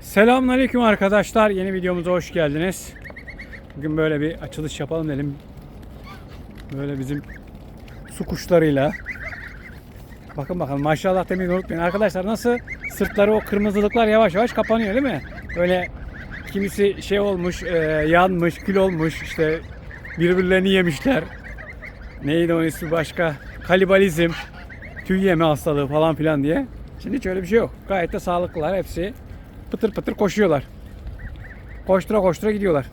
Selamünaleyküm arkadaşlar. Yeni videomuza hoş geldiniz. Bugün böyle bir açılış yapalım dedim. Böyle bizim su kuşlarıyla. Bakın bakalım maşallah demeyi unutmayın. Arkadaşlar nasıl sırtları o kırmızılıklar yavaş yavaş kapanıyor değil mi? Öyle kimisi şey olmuş, e, yanmış, kül olmuş işte birbirlerini yemişler. Neydi onun ismi başka? Kalibalizm, tüy yeme hastalığı falan filan diye. Şimdi hiç öyle bir şey yok. Gayet de sağlıklılar hepsi pıtır pıtır koşuyorlar. Koştura koştura gidiyorlar.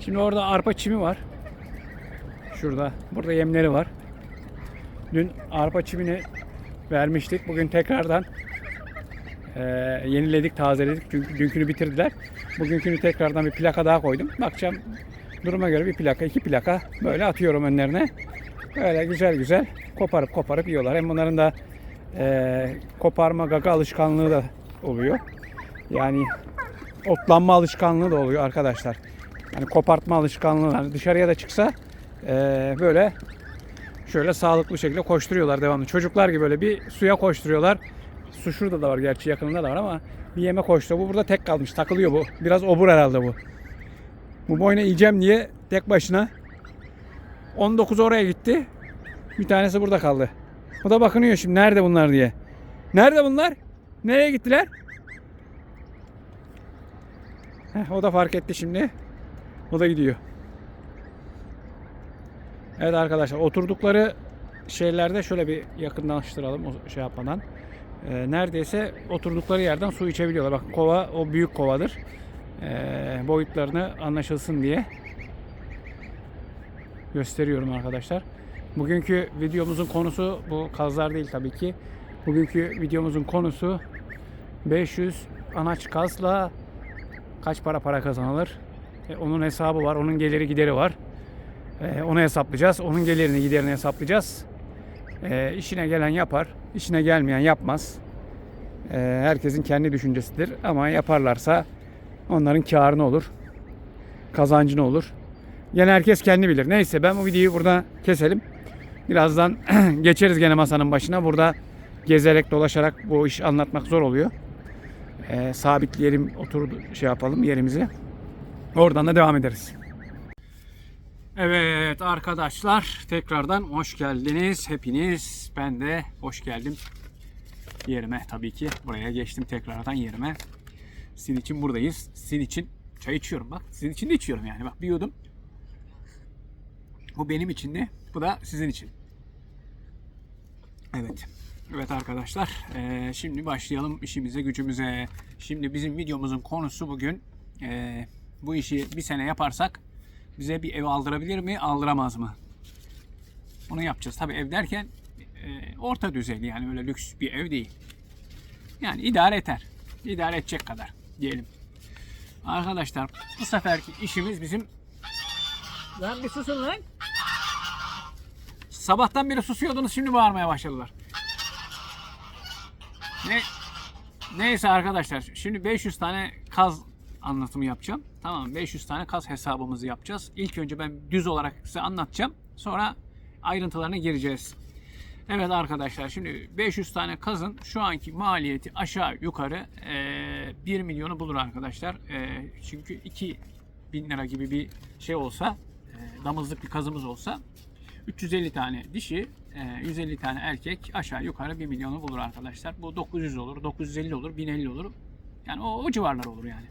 Şimdi orada arpa çimi var. Şurada. Burada yemleri var. Dün arpa çimini vermiştik. Bugün tekrardan eee, yeniledik, tazeledik. Çünkü dünkünü bitirdiler. Bugünkünü tekrardan bir plaka daha koydum. Bakacağım duruma göre bir plaka, iki plaka böyle atıyorum önlerine. Böyle güzel güzel koparıp koparıp yiyorlar. Hem bunların da eee, koparma gaga alışkanlığı da oluyor. Yani otlanma alışkanlığı da oluyor arkadaşlar. Yani kopartma alışkanlığı. Yani dışarıya da çıksa eee, böyle şöyle sağlıklı şekilde koşturuyorlar devamlı. Çocuklar gibi böyle bir suya koşturuyorlar. Su şurada da var gerçi yakınında da var ama bir yeme koştu. Bu burada tek kalmış. Takılıyor bu. Biraz obur herhalde bu. Bu boyuna yiyeceğim diye tek başına 19 oraya gitti. Bir tanesi burada kaldı. O da bakınıyor şimdi nerede bunlar diye. Nerede bunlar? Nereye gittiler? Heh, o da fark etti şimdi. O da gidiyor. Evet arkadaşlar oturdukları şeylerde şöyle bir yakınlaştıralım o şey yapmadan. Ee, neredeyse oturdukları yerden su içebiliyorlar. Bak kova o büyük kovadır. Ee, boyutlarını anlaşılsın diye gösteriyorum arkadaşlar. Bugünkü videomuzun konusu bu kazlar değil tabii ki. Bugünkü videomuzun konusu 500 anaç kazla kaç para para kazanılır? E, onun hesabı var, onun geliri gideri var. E, onu hesaplayacağız. Onun gelirini giderini hesaplayacağız. E, işine gelen yapar, işine gelmeyen yapmaz. E, herkesin kendi düşüncesidir ama yaparlarsa onların karını olur. Kazancını olur. Yine herkes kendi bilir. Neyse ben bu videoyu burada keselim. Birazdan geçeriz gene masanın başına. Burada gezerek dolaşarak bu iş anlatmak zor oluyor. Ee, sabitleyelim, otur şey yapalım yerimize. Oradan da devam ederiz. Evet arkadaşlar tekrardan hoş geldiniz hepiniz. Ben de hoş geldim yerime tabii ki. Buraya geçtim tekrardan yerime. Sizin için buradayız. Sizin için çay içiyorum bak. Sizin için de içiyorum yani. Bak bir yudum. Bu benim için de. Bu da sizin için. Evet. Evet arkadaşlar. eee, şimdi başlayalım işimize gücümüze. Şimdi bizim videomuzun konusu bugün eee, bu işi bir sene yaparsak bize bir ev aldırabilir mi aldıramaz mı? Bunu yapacağız. Tabi ev derken eee, orta düzeyli yani öyle lüks bir ev değil. Yani idare eder. İdare edecek kadar diyelim. Arkadaşlar bu seferki işimiz bizim Lan bir susun lan. Sabahtan beri susuyordunuz şimdi bağırmaya başladılar. Ne Neyse arkadaşlar şimdi 500 tane kaz anlatımı yapacağım. Tamam mı? 500 tane kaz hesabımızı yapacağız. İlk önce ben düz olarak size anlatacağım. Sonra ayrıntılarına gireceğiz. Evet arkadaşlar şimdi 500 tane kazın şu anki maliyeti aşağı yukarı eee 1 milyonu bulur arkadaşlar. Eee, çünkü 2 bin lira gibi bir şey olsa eee, damızlık bir kazımız olsa 350 tane dişi, eee, 150 tane erkek aşağı yukarı 1 milyonu bulur arkadaşlar. Bu 900 olur, 950 olur, 1050 olur. Yani o, o civarlar olur yani.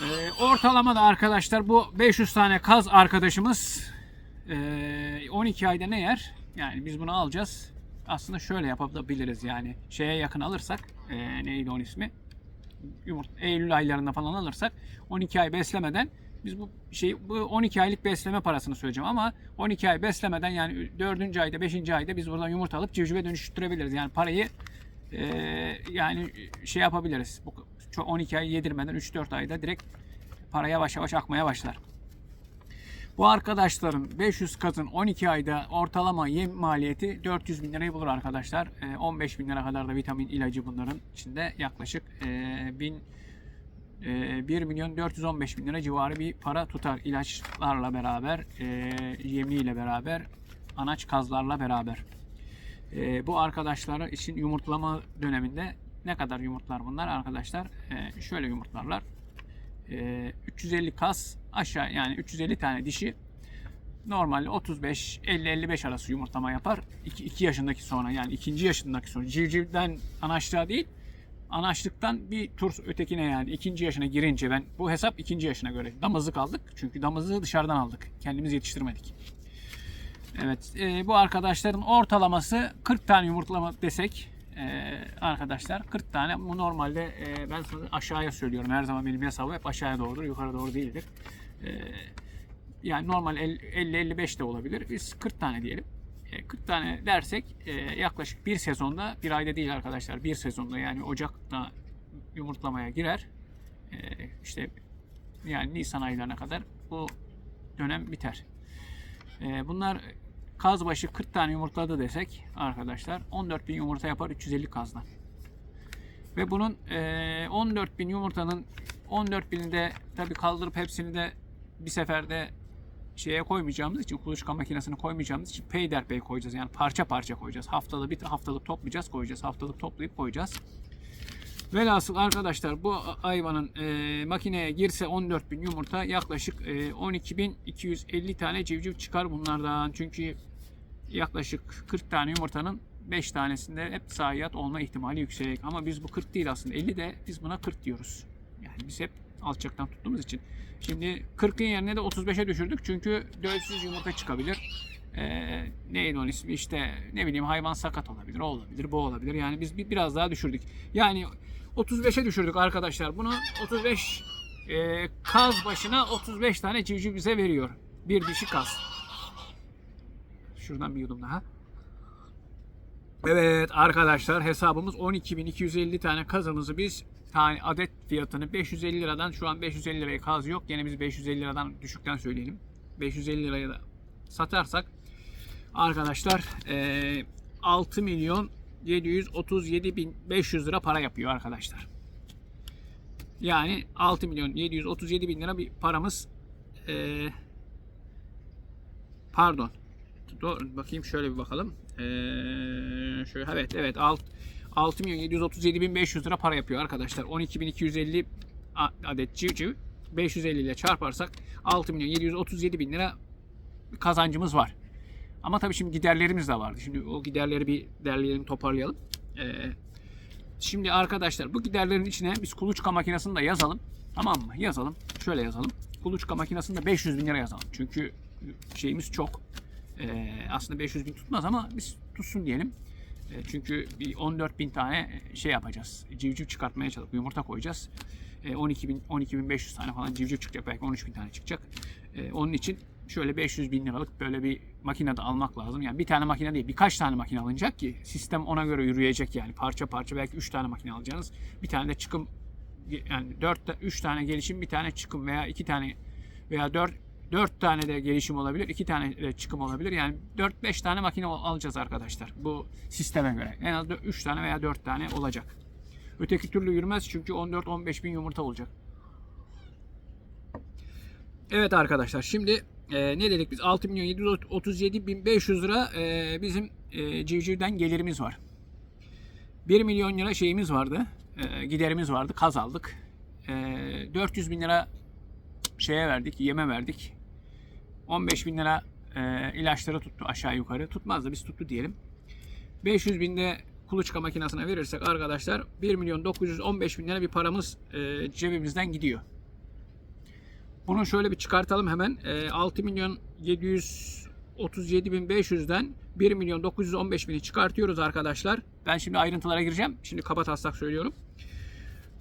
Eee ortalama da arkadaşlar bu 500 tane kaz arkadaşımız eee, 12 ayda ne yer? Yani biz bunu alacağız. Aslında şöyle yapabiliriz yani. Şeye yakın alırsak, neydi onun ismi? Yumurt Eylül aylarında falan alırsak 12 ay beslemeden biz bu şey bu 12 aylık besleme parasını söyleyeceğim ama 12 ay beslemeden yani 4. ayda 5. ayda biz buradan yumurta alıp civcive dönüştürebiliriz. Yani parayı eee, yani şey yapabiliriz. Bu çok 12 ay yedirmeden 3-4 ayda direkt para yavaş yavaş akmaya başlar. Bu arkadaşların 500 katın 12 ayda ortalama yem maliyeti 400 bin lirayı bulur arkadaşlar. Ee, 15 bin lira kadar da vitamin ilacı bunların içinde yaklaşık ee, bin, 1 milyon 415 bin lira civarı bir para tutar ilaçlarla beraber, ee, yemiyle beraber, anaç kazlarla beraber. Ee, bu arkadaşlar için yumurtlama döneminde ne kadar yumurtlar bunlar arkadaşlar? Ee, şöyle yumurtlarlar. Ee, 350 kas aşağı yani 350 tane dişi normalde 35 50 55 arası yumurtlama yapar. 2 yaşındaki sonra yani ikinci yaşındaki sonra civcivden anaçlığa değil anaçlıktan bir tur ötekine yani ikinci yaşına girince ben bu hesap ikinci yaşına göre damızlık aldık. Çünkü damızlığı dışarıdan aldık. Kendimiz yetiştirmedik. Evet e, bu arkadaşların ortalaması 40 tane yumurtlama desek e, arkadaşlar 40 tane bu normalde e, ben sana aşağıya söylüyorum her zaman benim hesabım hep aşağıya doğrudur yukarı doğru değildir. E, yani normal 50-55 de olabilir biz 40 tane diyelim. E, 40 tane dersek e, yaklaşık bir sezonda bir ayda değil arkadaşlar bir sezonda yani Ocak'ta yumurtlamaya girer. E, işte yani Nisan aylarına kadar bu dönem biter. E, bunlar kaz başı 40 tane yumurtladı desek arkadaşlar 14 bin yumurta yapar 350 kazdan. Ve bunun e, 14 bin yumurtanın 14 bini de tabii kaldırıp hepsini de bir seferde şeye koymayacağımız için kuluçka makinesine koymayacağımız için peyderpey koyacağız. Yani parça parça koyacağız. Haftalık bir haftalık toplayacağız koyacağız. Haftalık toplayıp koyacağız. Velhasıl arkadaşlar bu hayvanın e, makineye girse 14 bin yumurta yaklaşık e, 12.250 tane civciv çıkar bunlardan. Çünkü yaklaşık 40 tane yumurtanın 5 tanesinde hep zayiat olma ihtimali yüksek. Ama biz bu 40 değil aslında 50 de biz buna 40 diyoruz. Yani biz hep alçaktan tuttuğumuz için. Şimdi 40'ın yerine de 35'e düşürdük çünkü dölsüz yumurta çıkabilir. Ee, neydi onun ismi işte ne bileyim hayvan sakat olabilir, o olabilir, bu olabilir. Yani biz bir, biraz daha düşürdük. Yani 35'e düşürdük arkadaşlar. Bunu 35 e, kaz başına 35 tane civciv bize veriyor. Bir dişi kaz. Şuradan bir yudum daha. Evet arkadaşlar hesabımız 12.250 tane kazımızı biz tane adet fiyatını 550 liradan şu an 550 liraya kaz yok. Gene biz 550 liradan düşükten söyleyelim. 550 liraya da satarsak arkadaşlar eee 6 milyon 737 bin 500 lira para yapıyor arkadaşlar. Yani 6 milyon 737 bin lira bir paramız eee, pardon Doğru, bakayım şöyle bir bakalım. Eee şöyle evet evet alt 6 milyon 737 bin 500 lira para yapıyor arkadaşlar. 12.250 a- adet civciv 550 ile çarparsak 6 milyon 737 bin lira kazancımız var. Ama tabii şimdi giderlerimiz de vardı. Şimdi o giderleri bir derleyelim, toparlayalım. Ee, şimdi arkadaşlar bu giderlerin içine biz kuluçka makinesini de yazalım. Tamam mı? Yazalım. Şöyle yazalım. Kuluçka makinesini de 500 bin lira yazalım. Çünkü şeyimiz çok. Ee, aslında 500 bin tutmaz ama biz tutsun diyelim. E, Çünkü bir 14 bin tane şey yapacağız. Civciv çıkartmaya çalışıp yumurta koyacağız. E, 12 bin, 12 bin 500 tane falan civciv çıkacak. Belki 13 bin tane çıkacak. E, Onun için şöyle 500 bin liralık böyle bir makine de almak lazım. Yani bir tane makine değil birkaç tane makine alınacak ki sistem ona göre yürüyecek yani. Parça parça belki 3 tane makine alacaksınız. Bir tane de çıkım yani 4 3 tane gelişim bir tane çıkım veya 2 tane veya 4 4 tane de gelişim olabilir, 2 tane de çıkım olabilir. Yani 4-5 tane makine al- alacağız arkadaşlar bu sisteme göre. En az 3 tane veya 4 tane olacak. Öteki türlü yürümez çünkü 14-15 bin yumurta olacak. Evet arkadaşlar şimdi e, ne dedik biz 6 milyon 737 bin 500 lira e, bizim e, civcivden gelirimiz var. 1 milyon lira şeyimiz vardı. e, giderimiz vardı. Kaz aldık. E, 400 bin lira şeye verdik, yeme verdik. 15 bin lira e, ilaçları tuttu aşağı yukarı. Tutmaz da biz tuttu diyelim. 500 bin de kuluçka makinesine verirsek arkadaşlar 1 milyon 915 bin lira bir paramız e, cebimizden gidiyor. Bunu şöyle bir çıkartalım hemen. E, 6 milyon 737 bin 500'den 1 milyon 915 bini çıkartıyoruz arkadaşlar. Ben şimdi ayrıntılara gireceğim. Şimdi kaba taslak söylüyorum.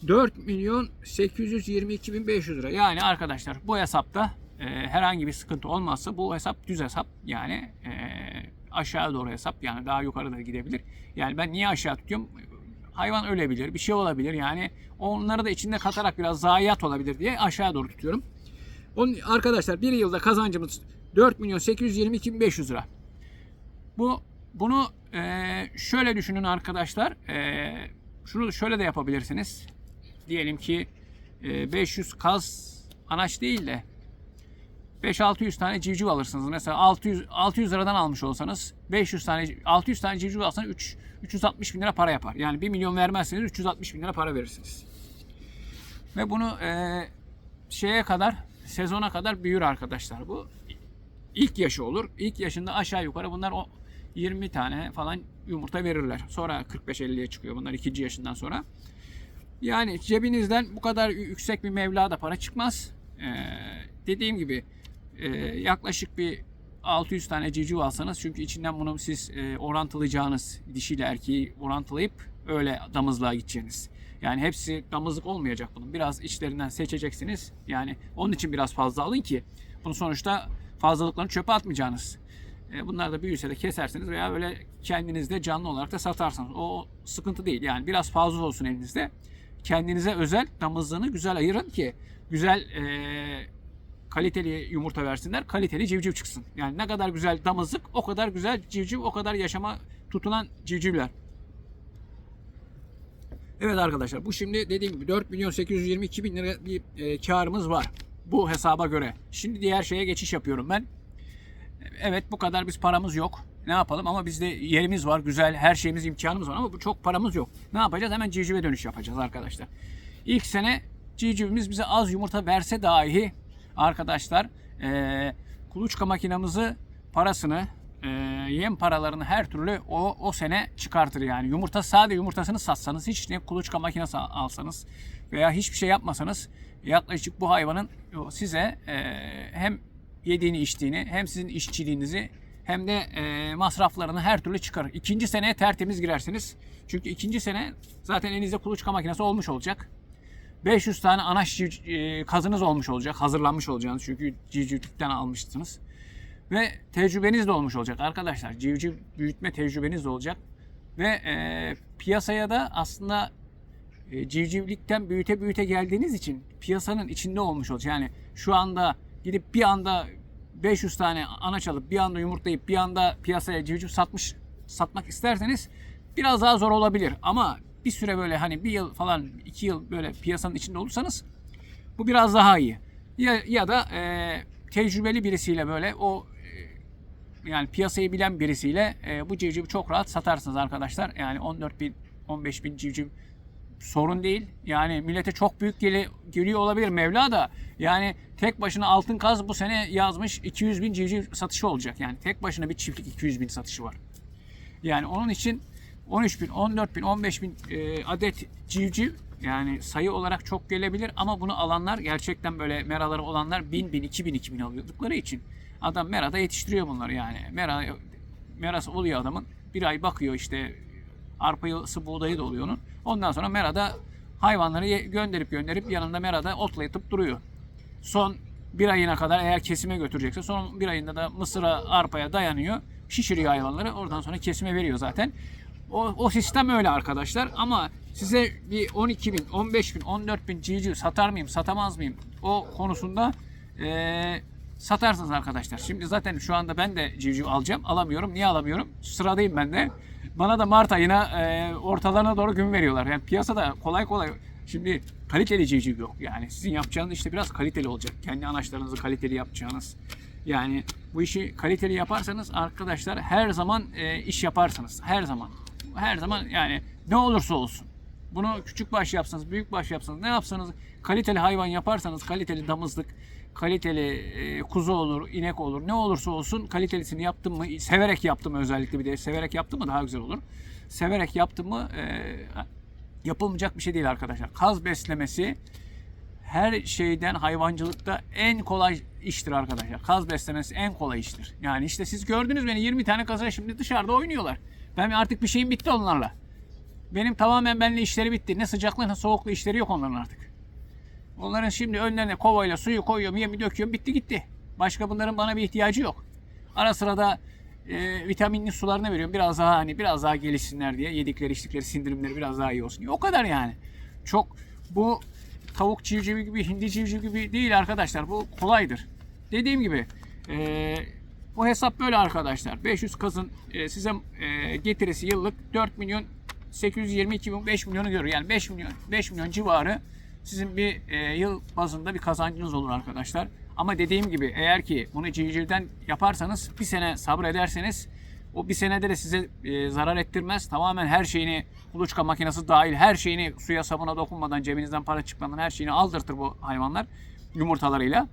4 milyon 822 bin 500 lira. Yani arkadaşlar bu hesapta e, herhangi bir sıkıntı olmazsa bu hesap düz hesap. Yani e, aşağı doğru hesap. Yani daha yukarı da gidebilir. Yani ben niye aşağı tutuyorum? Hayvan ölebilir, bir şey olabilir. Yani onları da içinde katarak biraz zayiat olabilir diye aşağı doğru tutuyorum. Onun, arkadaşlar bir yılda kazancımız 4 milyon 822 bin 500 lira. Bu bunu e, şöyle düşünün arkadaşlar. E, şunu şöyle de yapabilirsiniz. Diyelim ki e, 500 kaz anaç değil de 5-600 tane civciv alırsınız. Mesela 600 600 liradan almış olsanız 500 tane 600 tane civciv alsanız 3 360 bin lira para yapar. Yani 1 milyon vermezseniz 360 bin lira para verirsiniz. Ve bunu e, şeye kadar sezona kadar büyür arkadaşlar bu. İlk yaşı olur. İlk yaşında aşağı yukarı bunlar o 20 tane falan yumurta verirler. Sonra 45-50'ye çıkıyor bunlar ikinci yaşından sonra. Yani cebinizden bu kadar yüksek bir meblağda para çıkmaz. Ee, dediğim gibi e, yaklaşık bir 600 tane civciv alsanız çünkü içinden bunu siz e, orantılayacağınız dişiyle erkeği orantılayıp öyle damızlığa gideceğiniz. Yani hepsi damızlık olmayacak bunun. Biraz içlerinden seçeceksiniz. Yani onun için biraz fazla alın ki bunu sonuçta fazlalıklarını çöpe atmayacağınız. E, Bunlar da büyüse de kesersiniz veya öyle kendinizde canlı olarak da satarsınız. O sıkıntı değil. Yani biraz fazla olsun elinizde. Kendinize özel damızlığını güzel ayırın ki güzel e, kaliteli yumurta versinler, kaliteli civciv çıksın. Yani ne kadar güzel damızlık, o kadar güzel civciv, o kadar yaşama tutulan civcivler. Evet arkadaşlar bu şimdi dediğim gibi 4 milyon 822 bin lira bir e, karımız var. Bu hesaba göre. Şimdi diğer şeye geçiş yapıyorum ben. Evet bu kadar biz paramız yok. Ne yapalım ama bizde yerimiz var, güzel, her şeyimiz, imkanımız var ama bu çok paramız yok. Ne yapacağız? Hemen civcive dönüş yapacağız arkadaşlar. İlk sene civcivimiz bize az yumurta verse dahi arkadaşlar eee kuluçka makinamızı parasını eee, yem paralarını her türlü o o sene çıkartır yani. Yumurta sadece yumurtasını satsanız hiç ne kuluçka makinesi al- alsanız veya hiçbir şey yapmasanız yaklaşık bu hayvanın o size eee, hem yediğini içtiğini hem sizin işçiliğinizi hem de eee, masraflarını her türlü çıkarır. İkinci seneye tertemiz girersiniz. Çünkü ikinci sene zaten elinizde kuluçka makinesi olmuş olacak. 500 tane civ- e, kazınız olmuş olacak. Hazırlanmış olacaksınız çünkü civcivlikten almışsınız. Ve tecrübeniz de olmuş olacak arkadaşlar. Civciv büyütme tecrübeniz de olacak. Ve e, piyasaya da aslında e, civcivlikten büyüte büyüte geldiğiniz için piyasanın içinde olmuş olacak. Yani şu anda gidip bir anda 500 tane anaç alıp bir anda yumurtlayıp bir anda piyasaya civciv satmış satmak isterseniz biraz daha zor olabilir. Ama bir süre böyle hani bir yıl falan iki yıl böyle piyasanın içinde olursanız bu biraz daha iyi. Ya, ya da e, tecrübeli birisiyle böyle o e, yani piyasayı bilen birisiyle e, bu civcivi çok rahat satarsınız arkadaşlar. Yani 14 bin 15 bin civciv sorun değil. Yani millete çok büyük geli, geliyor olabilir Mevla da. Yani tek başına altın kaz bu sene yazmış 200 bin civciv satışı olacak. Yani tek başına bir çiftlik 200 bin satışı var. Yani onun için 13 bin, 14 bin, 15 bin e, adet civciv yani sayı olarak çok gelebilir ama bunu alanlar gerçekten böyle meraları olanlar 1000 bin, 2000, 2000 alıyordukları için adam merada yetiştiriyor bunları yani. Mera, merası oluyor adamın. Bir ay bakıyor işte arpası buğdayı da oluyor onun. Ondan sonra merada hayvanları gönderip gönderip yanında merada otlayatıp duruyor. Son bir ayına kadar eğer kesime götürecekse son bir ayında da mısıra arpaya dayanıyor. Şişiriyor hayvanları. Oradan sonra kesime veriyor zaten. O, o sistem öyle arkadaşlar ama size bir 12 bin, 15 bin, 14 bin civciv satar mıyım, satamaz mıyım o konusunda eee, satarsınız arkadaşlar. Şimdi zaten şu anda ben de civciv alacağım. Alamıyorum. Niye alamıyorum? Sıradayım ben de. Bana da Mart ayına eee, ortalarına doğru gün veriyorlar. Yani piyasada kolay kolay şimdi kaliteli civciv yok. Yani sizin yapacağınız işte biraz kaliteli olacak. Kendi anaçlarınızı kaliteli yapacağınız. Yani bu işi kaliteli yaparsanız arkadaşlar her zaman e, iş yaparsınız. Her zaman. Her zaman yani ne olursa olsun. Bunu küçük baş yapsanız, büyük baş yapsanız, ne yapsanız kaliteli hayvan yaparsanız, kaliteli damızlık, kaliteli e, kuzu olur, inek olur, ne olursa olsun kalitelisini yaptım mı, severek yaptım özellikle bir de severek yaptım mı daha güzel olur. Severek yaptım mı e, yapılmayacak bir şey değil arkadaşlar. Kaz beslemesi her şeyden hayvancılıkta en kolay iştir arkadaşlar. Kaz beslemesi en kolay iştir. Yani işte siz gördünüz beni 20 tane kaza şimdi dışarıda oynuyorlar. Ben artık bir şeyim bitti onlarla. Benim tamamen benimle işleri bitti. Ne sıcaklı ne soğuklu işleri yok onların artık. Onların şimdi önlerine kovayla suyu koyuyorum, yemi döküyorum, bitti gitti. Başka bunların bana bir ihtiyacı yok. Ara sıra da e, vitaminli sularını veriyorum. Biraz daha hani biraz daha gelişsinler diye. Yedikleri içtikleri sindirimleri biraz daha iyi olsun diye. O kadar yani. Çok bu tavuk civcivi gibi, hindi civcivi gibi değil arkadaşlar. Bu kolaydır. Dediğim gibi e, bu hesap böyle arkadaşlar. 500 kazın e, size e, getirisi yıllık 4 milyon 822 bin 5 milyonu görür. Yani 5 milyon 5 milyon civarı sizin bir e, yıl bazında bir kazancınız olur arkadaşlar. Ama dediğim gibi eğer ki bunu civcivden yaparsanız bir sene sabrederseniz o bir senede de size e, zarar ettirmez. Tamamen her şeyini kuluçka makinesi dahil her şeyini suya sabuna dokunmadan cebinizden para çıkmadan her şeyini aldırtır bu hayvanlar yumurtalarıyla.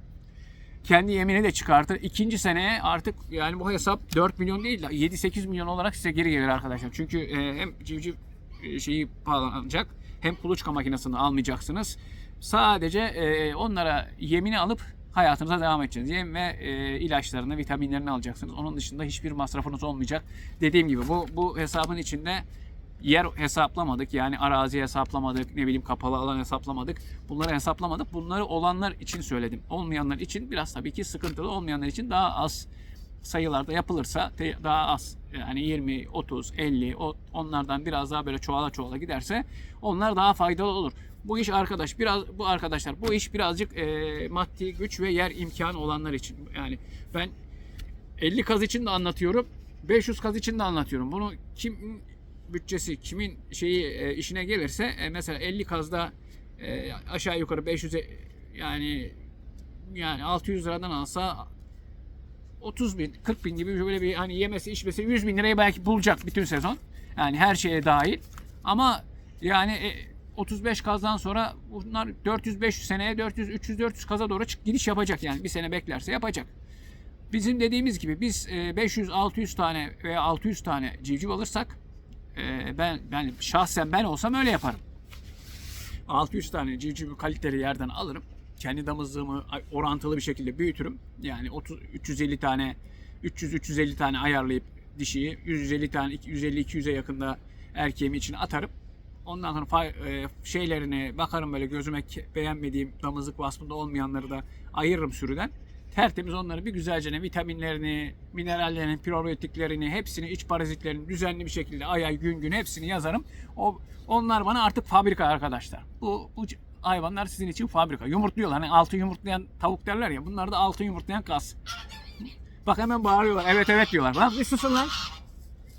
Kendi yemini de çıkartır. İkinci seneye artık yani bu hesap 4 milyon değil de 7-8 milyon olarak size geri gelir arkadaşlar. Çünkü e, hem civciv e, şeyi pahalanacak hem kuluçka makinesini almayacaksınız. Sadece e, onlara yemini alıp hayatınıza devam edeceksiniz. Yem ve e, ilaçlarını, vitaminlerini alacaksınız. Onun dışında hiçbir masrafınız olmayacak. Dediğim gibi bu bu hesabın içinde yer hesaplamadık. Yani arazi hesaplamadık, ne bileyim kapalı alan hesaplamadık. Bunları hesaplamadık. Bunları olanlar için söyledim. Olmayanlar için biraz tabii ki sıkıntılı. Olmayanlar için daha az sayılarda yapılırsa daha az yani 20, 30, 50 o, onlardan biraz daha böyle çoğala çoğala giderse onlar daha faydalı olur. Bu iş arkadaş biraz bu arkadaşlar bu iş birazcık e, maddi güç ve yer imkanı olanlar için. Yani ben 50 kaz için de anlatıyorum. 500 kaz için de anlatıyorum. Bunu kim bütçesi kimin şeyi e, işine gelirse e, mesela 50 kazda e, aşağı yukarı 500 'e, yani yani 600 liradan alsa 30 bin, 40 bin gibi böyle bir hani yemesi içmesi 100 bin lirayı belki bulacak bütün sezon. Yani her şeye dahil. Ama yani e, 35 kazdan sonra bunlar 400-500 seneye 400, 300, 400 kaza doğru çık, gidiş yapacak yani. Bir sene beklerse yapacak. Bizim dediğimiz gibi biz e, 500-600 tane veya 600 tane civciv alırsak e, ben ben şahsen ben olsam öyle yaparım. 600 tane civciv kaliteli yerden alırım. Kendi damızlığımı orantılı bir şekilde büyütürüm. Yani 30 350 tane 300 350 tane ayarlayıp dişiyi 150 tane 150 200'e yakında erkeğimi için atarım. Ondan sonra fa- e, şeylerini bakarım böyle gözüme beğenmediğim damızlık vasfında olmayanları da ayırırım sürüden. Tertemiz onları bir güzelce vitaminlerini, minerallerini, probiyotiklerini, hepsini, iç parazitlerini düzenli bir şekilde ay ay gün gün hepsini yazarım. O onlar bana artık fabrika arkadaşlar. Bu, bu hayvanlar sizin için fabrika. Yumurtluyorlar. Hani altın yumurtlayan tavuk derler ya. Bunlar da altın yumurtlayan kas. Bak hemen bağırıyorlar. Evet evet diyorlar. Lan bir susun lan.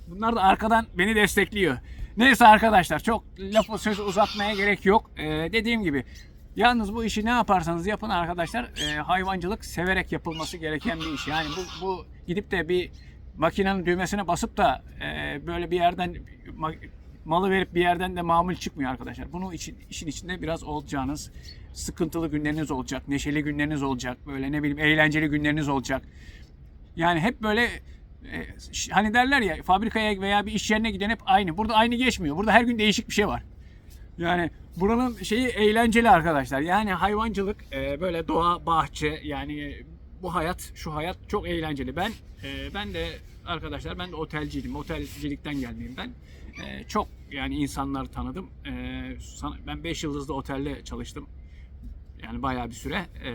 Bunlar da arkadan beni destekliyor. Neyse arkadaşlar çok lafı sözü uzatmaya gerek yok. Ee, dediğim gibi yalnız bu işi ne yaparsanız yapın arkadaşlar e, hayvancılık severek yapılması gereken bir iş. Yani bu, bu gidip de bir makinenin düğmesine basıp da e, böyle bir yerden ma- malı verip bir yerden de mamul çıkmıyor arkadaşlar. Bunun için işin içinde biraz olacağınız sıkıntılı günleriniz olacak, neşeli günleriniz olacak, böyle ne bileyim eğlenceli günleriniz olacak. Yani hep böyle e, hani derler ya fabrikaya veya bir iş yerine giden hep aynı. Burada aynı geçmiyor. Burada her gün değişik bir şey var. Yani buranın şeyi eğlenceli arkadaşlar. Yani hayvancılık, e, böyle doğa, bahçe yani bu hayat, şu hayat çok eğlenceli. Ben e, ben de arkadaşlar ben de otelciydim. Otelcilikten gelmeyeyim ben. E, çok yani insanlar tanıdım. E, ben 5 yıldızlı otelde çalıştım. Yani bayağı bir süre. E,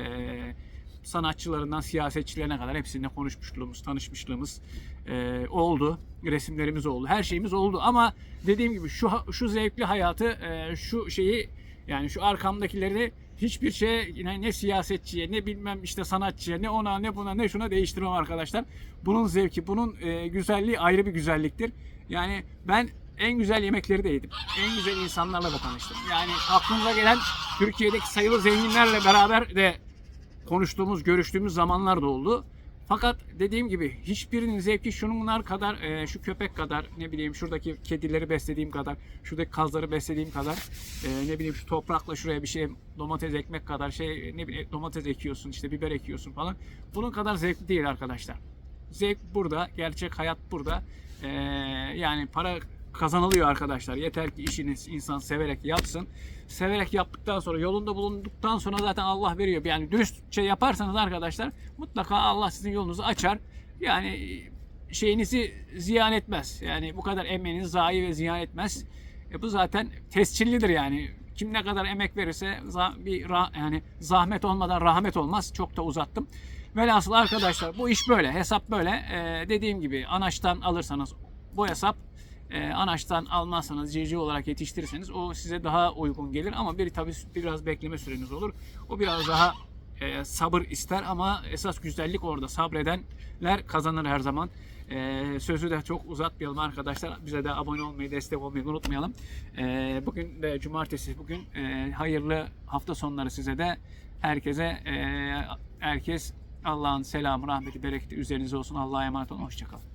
sanatçılarından siyasetçilerine kadar hepsininle konuşmuşluğumuz, tanışmışlığımız e, oldu. Resimlerimiz oldu. Her şeyimiz oldu ama dediğim gibi şu şu zevkli hayatı, e, şu şeyi yani şu arkamdakileri hiçbir şey yine ne siyasetçiye, ne bilmem işte sanatçıya, ne ona, ne buna, ne şuna değiştirmem arkadaşlar. Bunun zevki, bunun e, güzelliği ayrı bir güzelliktir. Yani ben en güzel yemekleri de yedim. En güzel insanlarla da tanıştım. Yani aklınıza gelen Türkiye'deki sayılı zenginlerle beraber de konuştuğumuz, görüştüğümüz zamanlar da oldu. Fakat dediğim gibi hiçbirinin zevki şunlar kadar, e, şu köpek kadar, ne bileyim şuradaki kedileri beslediğim kadar, şuradaki kazları beslediğim kadar, e, ne bileyim şu toprakla şuraya bir şey domates ekmek kadar şey, ne bileyim domates ekiyorsun, işte biber ekiyorsun falan. Bunun kadar zevkli değil arkadaşlar. Zevk burada, gerçek hayat burada. E, yani para kazanılıyor arkadaşlar. Yeter ki işini insan severek yapsın. Severek yaptıktan sonra yolunda bulunduktan sonra zaten Allah veriyor. Yani dürüstçe yaparsanız arkadaşlar mutlaka Allah sizin yolunuzu açar. Yani şeyinizi ziyan etmez. Yani bu kadar emeğinizi zayi ve ziyan etmez. E bu zaten tescillidir yani. Kim ne kadar emek verirse bir yani zahmet olmadan rahmet olmaz. Çok da uzattım. Velhasıl arkadaşlar bu iş böyle. Hesap böyle. E, dediğim gibi anaçtan alırsanız bu hesap e, anaçtan almazsanız civciv olarak yetiştirirseniz o size daha uygun gelir ama bir tabii biraz bekleme süreniz olur. O biraz daha e, sabır ister ama esas güzellik orada. Sabredenler kazanır her zaman. E, sözü de çok uzatmayalım arkadaşlar. Bize de abone olmayı, destek olmayı unutmayalım. E, bugün de cumartesi, bugün e, hayırlı hafta sonları size de. Herkese e, herkes Allah'ın selamı, rahmeti, bereketi üzerinize olsun. Allah'a emanet olun. Hoşçakalın.